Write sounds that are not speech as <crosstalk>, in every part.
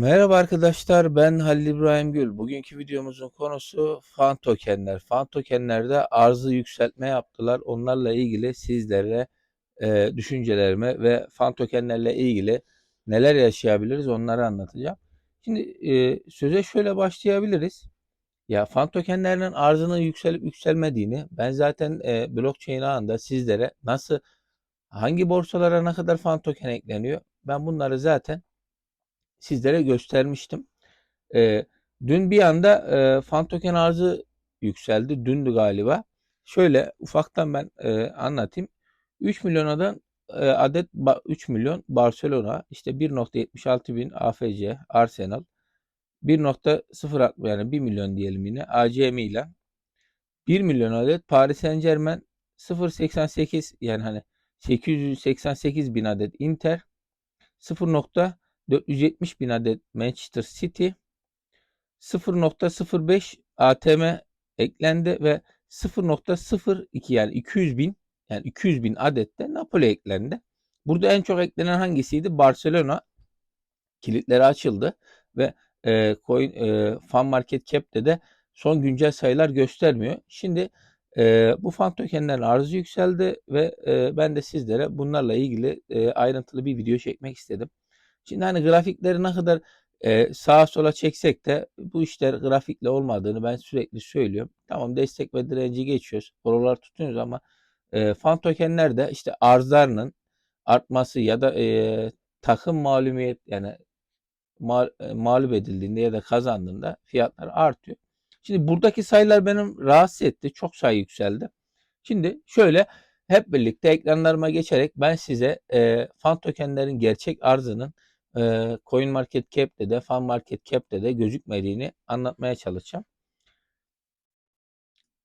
Merhaba arkadaşlar, ben Halil İbrahim Gül. Bugünkü videomuzun konusu fan tokenler. Fan tokenlerde arzı yükseltme yaptılar. Onlarla ilgili sizlere e, düşüncelerimi ve fan tokenlerle ilgili neler yaşayabiliriz onları anlatacağım. Şimdi e, söze şöyle başlayabiliriz. Ya fan tokenlerinin arzının yükselip yükselmediğini ben zaten e, blockchain ağında sizlere nasıl hangi borsalara ne kadar fan token ekleniyor ben bunları zaten sizlere göstermiştim. E, dün bir anda e, fan token arzı yükseldi. Dündü galiba. Şöyle ufaktan ben e, anlatayım. 3 milyonadan e, adet 3 milyon Barcelona işte 1.76 bin AFC Arsenal 1.06 yani 1 milyon diyelim yine AC Milan 1 milyon adet Paris Saint Germain 0.88 yani hani 888 bin adet Inter 0. 470 bin adet Manchester City 0.05 ATM eklendi ve 0.02 yani 200 bin yani 200 bin adette Napoli eklendi. Burada en çok eklenen hangisiydi? Barcelona kilitleri açıldı ve e, coin e, fan market cap'te de son güncel sayılar göstermiyor. Şimdi e, bu fan tokenlerin arzı yükseldi ve e, ben de sizlere bunlarla ilgili e, ayrıntılı bir video çekmek istedim. Şimdi hani grafikleri ne kadar e, sağa sola çeksek de bu işler grafikle olmadığını ben sürekli söylüyorum. Tamam destek ve direnci geçiyoruz. Oralar tutuyoruz ama e, fan tokenler işte arzlarının artması ya da e, takım mağlubiyet yani mal, e, mağlup edildiğinde ya da kazandığında fiyatlar artıyor. Şimdi buradaki sayılar benim rahatsız etti. Çok sayı yükseldi. Şimdi şöyle hep birlikte ekranlarıma geçerek ben size e, fan tokenlerin gerçek arzının e, Coin Market Cap'te de Fan Market Cap'te de gözükmediğini anlatmaya çalışacağım.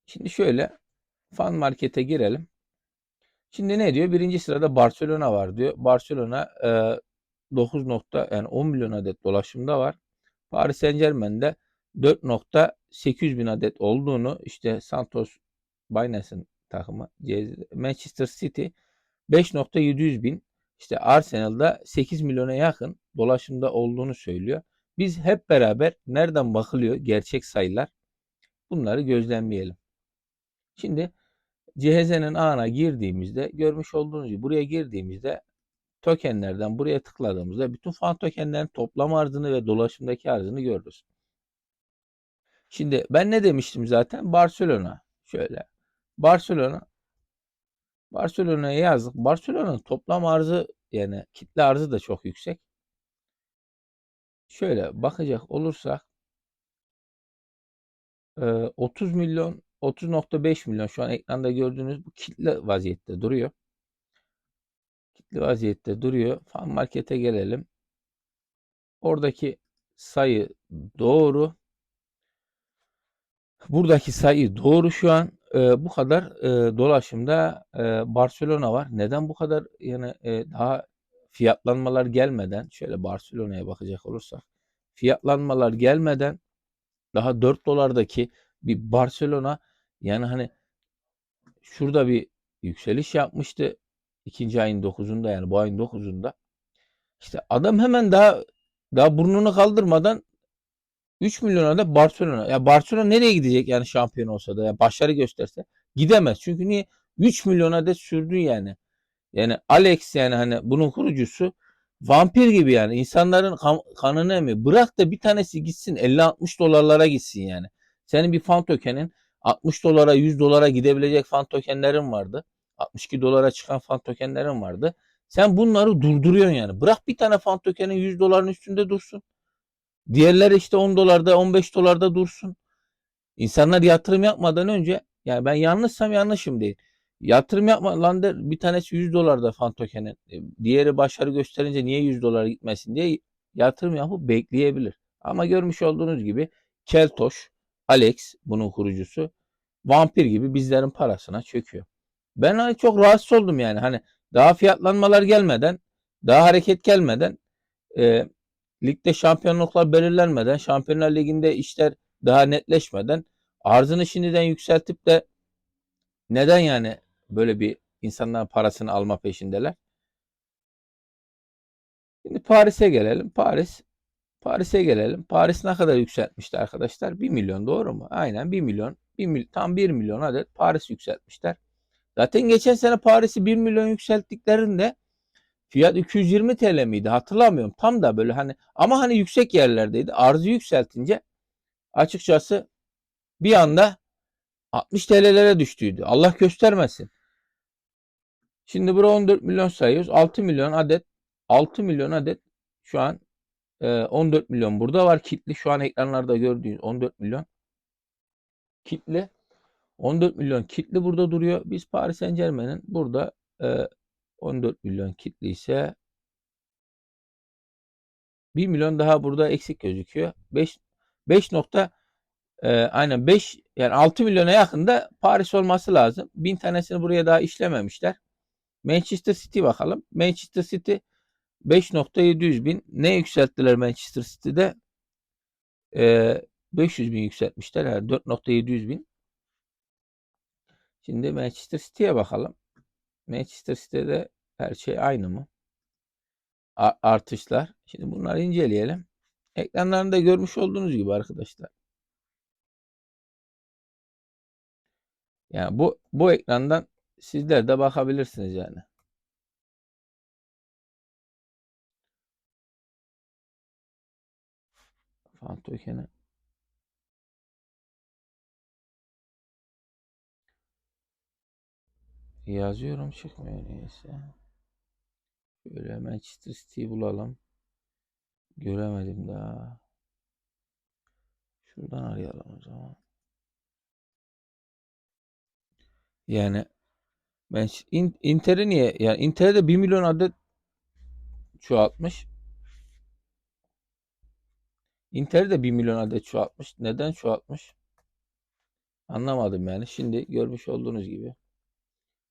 Şimdi şöyle Fan Market'e girelim. Şimdi ne diyor? Birinci sırada Barcelona var diyor. Barcelona e, 9 nokta yani 10 milyon adet dolaşımda var. Paris Saint Germain'de 4.800 bin adet olduğunu işte Santos Binance'ın takımı Manchester City 5.700 bin işte Arsenal'da 8 milyona yakın dolaşımda olduğunu söylüyor. Biz hep beraber nereden bakılıyor gerçek sayılar bunları gözlemleyelim. Şimdi CHZ'nin ağına girdiğimizde görmüş olduğunuz gibi buraya girdiğimizde tokenlerden buraya tıkladığımızda bütün fan tokenlerin toplam arzını ve dolaşımdaki arzını görürüz. Şimdi ben ne demiştim zaten? Barcelona. Şöyle. Barcelona Barcelona'ya yazdık. Barcelona'nın toplam arzı yani kitle arzı da çok yüksek. Şöyle bakacak olursak 30 milyon 30.5 milyon şu an ekranda gördüğünüz bu kitle vaziyette duruyor. Kitle vaziyette duruyor. Fan markete gelelim. Oradaki sayı doğru. Buradaki sayı doğru şu an e, bu kadar e, dolaşımda e, Barcelona var. Neden bu kadar yani e, daha fiyatlanmalar gelmeden şöyle Barcelona'ya bakacak olursak fiyatlanmalar gelmeden daha 4 dolardaki bir Barcelona yani hani şurada bir yükseliş yapmıştı. ikinci ayın 9'unda yani bu ayın 9'unda. İşte adam hemen daha daha burnunu kaldırmadan 3 milyona da Barcelona. Ya Barcelona nereye gidecek yani şampiyon olsa da ya başarı gösterse gidemez. Çünkü niye 3 milyona da sürdü yani. Yani Alex yani hani bunun kurucusu vampir gibi yani insanların kan, kanını emiyor. Bırak da bir tanesi gitsin 50-60 dolarlara gitsin yani. Senin bir fan tokenin 60 dolara 100 dolara gidebilecek fan tokenlerin vardı. 62 dolara çıkan fan tokenlerin vardı. Sen bunları durduruyorsun yani. Bırak bir tane fan tokenin 100 doların üstünde dursun. Diğerleri işte 10 dolarda 15 dolarda dursun. İnsanlar yatırım yapmadan önce yani ben yanlışsam yanlışım değil. Yatırım yapma lan der bir tanesi 100 dolarda fan tokenin. E, diğeri başarı gösterince niye 100 dolara gitmesin diye yatırım yapıp bekleyebilir. Ama görmüş olduğunuz gibi Keltoş, Alex bunun kurucusu vampir gibi bizlerin parasına çöküyor. Ben hani çok rahatsız oldum yani hani daha fiyatlanmalar gelmeden daha hareket gelmeden e, ligde şampiyonluklar belirlenmeden, Şampiyonlar Ligi'nde işler daha netleşmeden arzını şimdiden yükseltip de neden yani böyle bir insanların parasını alma peşindeler? Şimdi Paris'e gelelim. Paris Paris'e gelelim. Paris ne kadar yükseltmişti arkadaşlar? 1 milyon doğru mu? Aynen 1 milyon. 1 mil, tam 1 milyon adet Paris yükseltmişler. Zaten geçen sene Paris'i 1 milyon yükselttiklerinde fiyat 220 TL miydi? Hatırlamıyorum. Tam da böyle hani ama hani yüksek yerlerdeydi. Arzı yükseltince açıkçası bir anda 60 TL'lere düştüydü. Allah göstermesin. Şimdi buraya 14 milyon sayıyoruz. 6 milyon adet 6 milyon adet şu an e, 14 milyon burada var kitli. Şu an ekranlarda gördüğünüz 14 milyon kitli. 14 milyon kitli burada duruyor. Biz Paris Saint Germain'in burada e, 14 milyon kitli ise 1 milyon daha burada eksik gözüküyor. 5 5 nokta e, aynen 5 yani 6 milyona yakında Paris olması lazım. 1000 tanesini buraya daha işlememişler. Manchester City bakalım. Manchester City 5.700 bin. Ne yükselttiler Manchester City'de? E, 500 bin yükseltmişler. Yani 4.700 bin. Şimdi Manchester City'ye bakalım. Manchester City'de her şey aynı mı? Artışlar. Şimdi bunları inceleyelim. Ekranlarında görmüş olduğunuz gibi arkadaşlar. Yani bu bu ekrandan sizler de bakabilirsiniz yani. Fan token'i yazıyorum çıkmıyor neyse. Şöyle Manchester City'yi bulalım. Göremedim daha. Şuradan arayalım o zaman. Yani ben in, Inter'i niye yani Inter'de 1 milyon adet çoğaltmış. Inter de 1 milyon adet çoğaltmış. Neden çoğaltmış? Anlamadım yani. Şimdi görmüş olduğunuz gibi.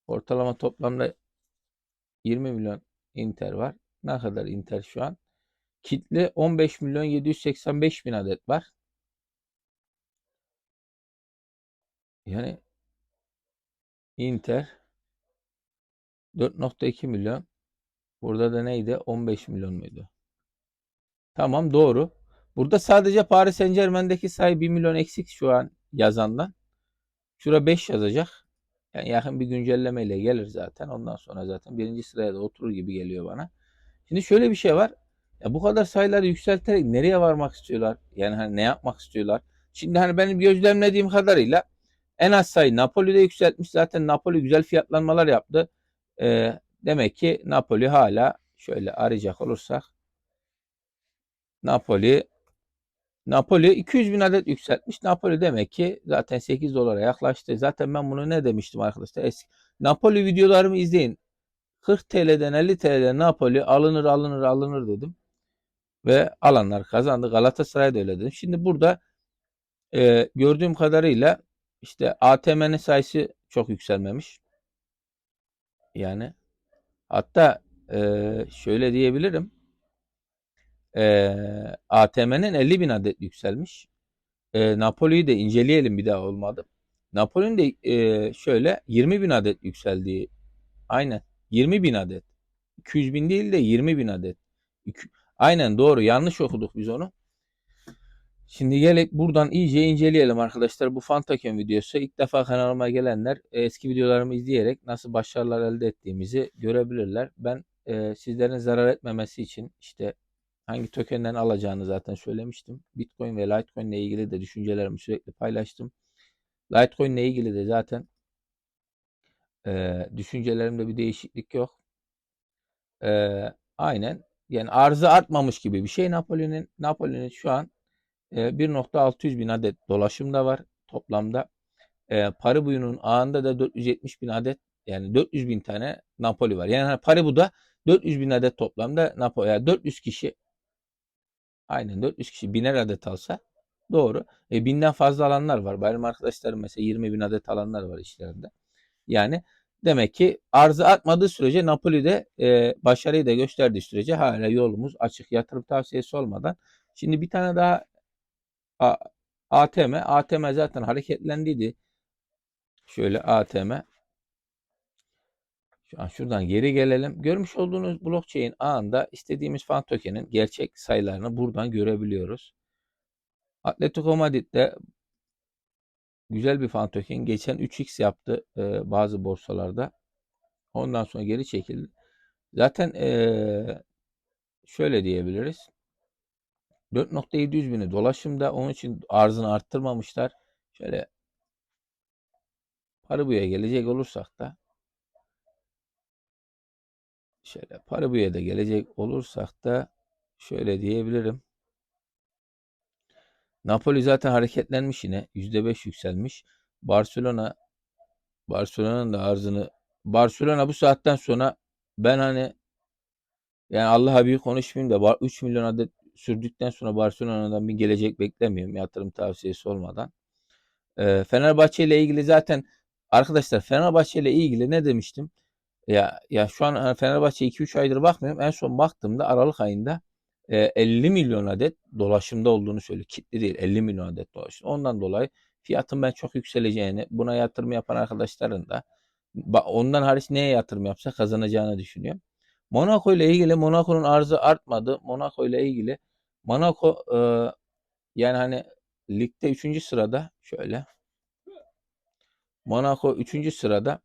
Ortalama toplamda 20 milyon Inter var. Ne kadar Inter şu an? Kitle 15 milyon 785 bin adet var. Yani Inter 4.2 milyon. Burada da neydi? 15 milyon muydu? Tamam doğru. Burada sadece Paris Saint Germain'deki sayı 1 milyon eksik şu an yazandan. Şura 5 yazacak. Yani yakın bir güncellemeyle gelir zaten. Ondan sonra zaten birinci sıraya da oturur gibi geliyor bana. Şimdi şöyle bir şey var. Ya bu kadar sayıları yükselterek nereye varmak istiyorlar? Yani hani ne yapmak istiyorlar? Şimdi hani benim gözlemlediğim kadarıyla en az sayı Napoli'de yükseltmiş. Zaten Napoli güzel fiyatlanmalar yaptı. Ee, demek ki Napoli hala şöyle arayacak olursak Napoli Napoli 200 bin adet yükseltmiş. Napoli demek ki zaten 8 dolara yaklaştı. Zaten ben bunu ne demiştim arkadaşlar? Eski Napoli videolarımı izleyin. 40 TL'den 50 TL'den Napoli alınır alınır alınır dedim. Ve alanlar kazandı. Galatasaray da öyle dedim. Şimdi burada e, gördüğüm kadarıyla işte ATM'nin sayısı çok yükselmemiş. Yani hatta e, şöyle diyebilirim e, ATM'nin 50 bin adet yükselmiş. E, Napoli'yi de inceleyelim bir daha olmadı. Napoli'nin de e, şöyle 20 bin adet yükseldiği aynen 20 bin adet. 200 bin değil de 20 bin adet. Aynen doğru yanlış okuduk biz onu. Şimdi gelip buradan iyice inceleyelim arkadaşlar. Bu Fantaken videosu. ilk defa kanalıma gelenler eski videolarımı izleyerek nasıl başarılar elde ettiğimizi görebilirler. Ben e, sizlerin zarar etmemesi için işte hangi tokenden alacağını zaten söylemiştim. Bitcoin ve Litecoin ile ilgili de düşüncelerimi sürekli paylaştım. Litecoin ile ilgili de zaten e, düşüncelerimde bir değişiklik yok. E, aynen yani arzı artmamış gibi bir şey Napoli'nin Napoli'nin şu an e, 1.600 bin adet dolaşımda var toplamda. E, Paribu'nun ağında da 470 bin adet yani 400 bin tane Napoli var. Yani hani Paribu'da 400 bin adet toplamda Napoli. Yani 400 kişi Aynen 400 kişi biner adet alsa doğru. E, binden fazla alanlar var. Benim arkadaşlarım mesela 20 bin adet alanlar var işlerinde. Yani demek ki arzı artmadığı sürece Napoli'de e, başarıyı da gösterdiği sürece hala yolumuz açık. Yatırım tavsiyesi olmadan. Şimdi bir tane daha A, ATM. ATM zaten hareketlendiydi. Şöyle ATM. Şu an şuradan geri gelelim. Görmüş olduğunuz blockchain ağında istediğimiz fan token'in gerçek sayılarını buradan görebiliyoruz. Atletico Madrid'de güzel bir fan token. Geçen 3x yaptı e, bazı borsalarda. Ondan sonra geri çekildi. Zaten e, şöyle diyebiliriz. 4.700 bini dolaşımda. Onun için arzını arttırmamışlar. Şöyle Paribu'ya gelecek olursak da şöyle Paribu'ya da gelecek olursak da şöyle diyebilirim. Napoli zaten hareketlenmiş yine. %5 yükselmiş. Barcelona Barcelona'nın da arzını Barcelona bu saatten sonra ben hani yani Allah'a büyük konuşmayayım da var 3 milyon adet sürdükten sonra Barcelona'dan bir gelecek beklemiyorum yatırım tavsiyesi olmadan. Ee, Fenerbahçe ile ilgili zaten arkadaşlar Fenerbahçe ile ilgili ne demiştim? Ya ya şu an Fenerbahçe 2-3 aydır bakmıyorum. En son baktığımda Aralık ayında e, 50 milyon adet dolaşımda olduğunu söylüyor. Kitli değil 50 milyon adet dolaşım. Ondan dolayı fiyatın ben çok yükseleceğini, buna yatırım yapan arkadaşların da ondan hariç neye yatırım yapsa kazanacağını düşünüyorum. Monaco ile ilgili Monaco'nun arzı artmadı. Monaco ile ilgili Monaco e, yani hani ligde 3. sırada şöyle Monaco 3. sırada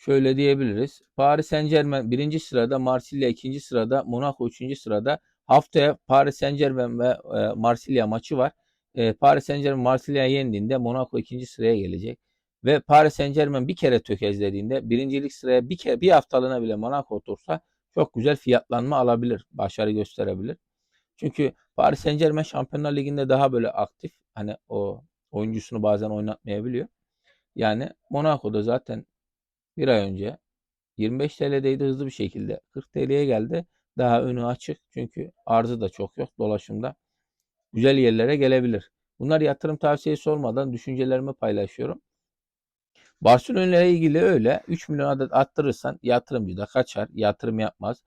şöyle diyebiliriz. Paris Saint-Germain 1. sırada, Marsilya 2. sırada, Monaco 3. sırada. Haftaya Paris Saint-Germain ve e, Marsilya maçı var. E, Paris Saint-Germain Marsilya'yı yendiğinde Monaco 2. sıraya gelecek. Ve Paris Saint-Germain bir kere tökezlediğinde birincilik sıraya bir kere bir haftalığına bile Monaco otursa çok güzel fiyatlanma alabilir. Başarı gösterebilir. Çünkü Paris Saint-Germain Şampiyonlar Ligi'nde daha böyle aktif. Hani o oyuncusunu bazen oynatmayabiliyor. Yani Monaco'da zaten bir ay önce 25 TL'deydi hızlı bir şekilde 40 TL'ye geldi. Daha önü açık çünkü arzı da çok yok dolaşımda. Güzel yerlere gelebilir. Bunlar yatırım tavsiyesi olmadan düşüncelerimi paylaşıyorum. Barcelona ile ilgili öyle 3 milyon adet attırırsan yatırımcı da kaçar, yatırım yapmaz.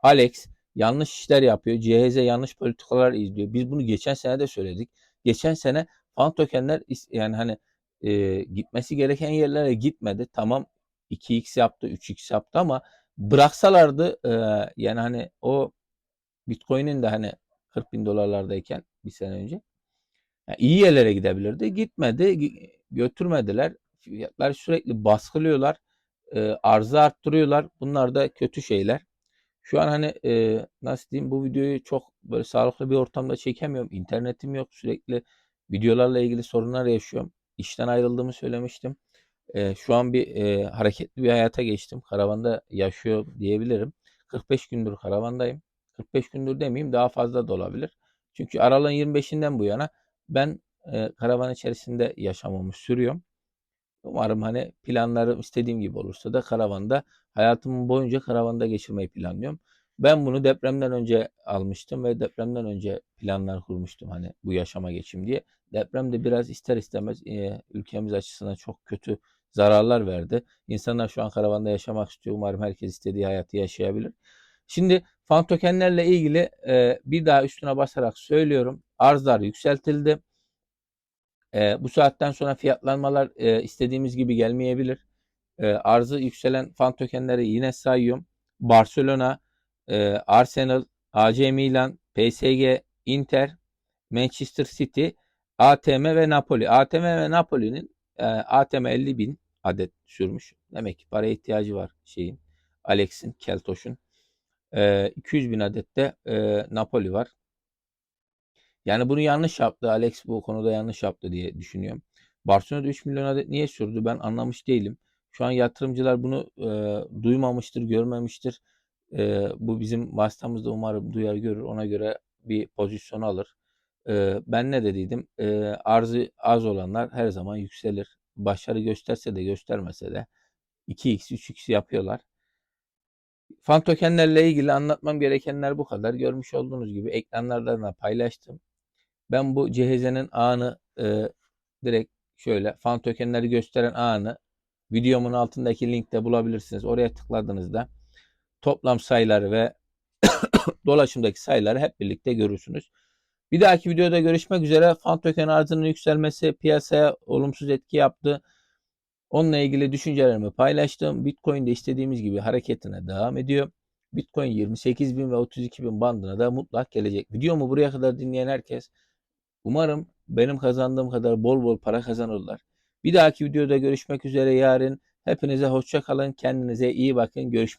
Alex yanlış işler yapıyor. CHZ yanlış politikalar izliyor. Biz bunu geçen sene de söyledik. Geçen sene fan tokenler yani hani e, gitmesi gereken yerlere gitmedi. Tamam 2x yaptı, 3x yaptı ama bıraksalardı e, yani hani o Bitcoin'in de hani 40 bin dolarlardayken bir sene önce yani iyi yerlere gidebilirdi. Gitmedi, götürmediler. Fiyatlar sürekli baskılıyorlar. E, arzı arttırıyorlar. Bunlar da kötü şeyler. Şu an hani e, nasıl diyeyim bu videoyu çok böyle sağlıklı bir ortamda çekemiyorum. İnternetim yok. Sürekli videolarla ilgili sorunlar yaşıyorum. İşten ayrıldığımı söylemiştim. E, şu an bir e, hareketli bir hayata geçtim. Karavanda yaşıyor diyebilirim. 45 gündür karavandayım. 45 gündür demeyeyim daha fazla da olabilir. Çünkü aralığın 25'inden bu yana ben e, karavan içerisinde yaşamamı sürüyorum. Umarım hani planlarım istediğim gibi olursa da karavanda hayatımın boyunca karavanda geçirmeyi planlıyorum. Ben bunu depremden önce almıştım ve depremden önce planlar kurmuştum hani bu yaşama geçeyim diye. Deprem de biraz ister istemez e, ülkemiz açısından çok kötü zararlar verdi. İnsanlar şu an karavanda yaşamak istiyor. Umarım herkes istediği hayatı yaşayabilir. Şimdi fan tokenlerle ilgili e, bir daha üstüne basarak söylüyorum. Arzlar yükseltildi. E, bu saatten sonra fiyatlanmalar e, istediğimiz gibi gelmeyebilir. E, arzı yükselen fan tokenleri yine sayıyorum. Barcelona, e, Arsenal, AC Milan, PSG, Inter, Manchester City, ATM ve Napoli. ATM ve Napoli'nin e, ATM 50 bin adet sürmüş. Demek ki paraya ihtiyacı var şeyin. Alex'in, Keltoş'un. E, 200 bin adet de e, Napoli var. Yani bunu yanlış yaptı. Alex bu konuda yanlış yaptı diye düşünüyorum. Barcelona'da 3 milyon adet niye sürdü ben anlamış değilim. Şu an yatırımcılar bunu e, duymamıştır, görmemiştir. E, bu bizim vasıtamızda umarım duyar görür. Ona göre bir pozisyon alır. E, ben ne dediydim? E, arzı az olanlar her zaman yükselir. Başarı gösterse de göstermese de 2x, 3x yapıyorlar. Fan tokenlerle ilgili anlatmam gerekenler bu kadar. Görmüş olduğunuz gibi ekranlardan da paylaştım. Ben bu CHZ'nin ağını e, direkt şöyle fan tokenleri gösteren ağını videomun altındaki linkte bulabilirsiniz. Oraya tıkladığınızda toplam sayıları ve <coughs> dolaşımdaki sayıları hep birlikte görürsünüz. Bir dahaki videoda görüşmek üzere. Fan token arzının yükselmesi piyasaya olumsuz etki yaptı. Onunla ilgili düşüncelerimi paylaştım. Bitcoin de istediğimiz gibi hareketine devam ediyor. Bitcoin 28 bin ve 32 bin bandına da mutlak gelecek. Videomu buraya kadar dinleyen herkes umarım benim kazandığım kadar bol bol para kazanırlar. Bir dahaki videoda görüşmek üzere yarın. Hepinize hoşça kalın. Kendinize iyi bakın. Görüşmek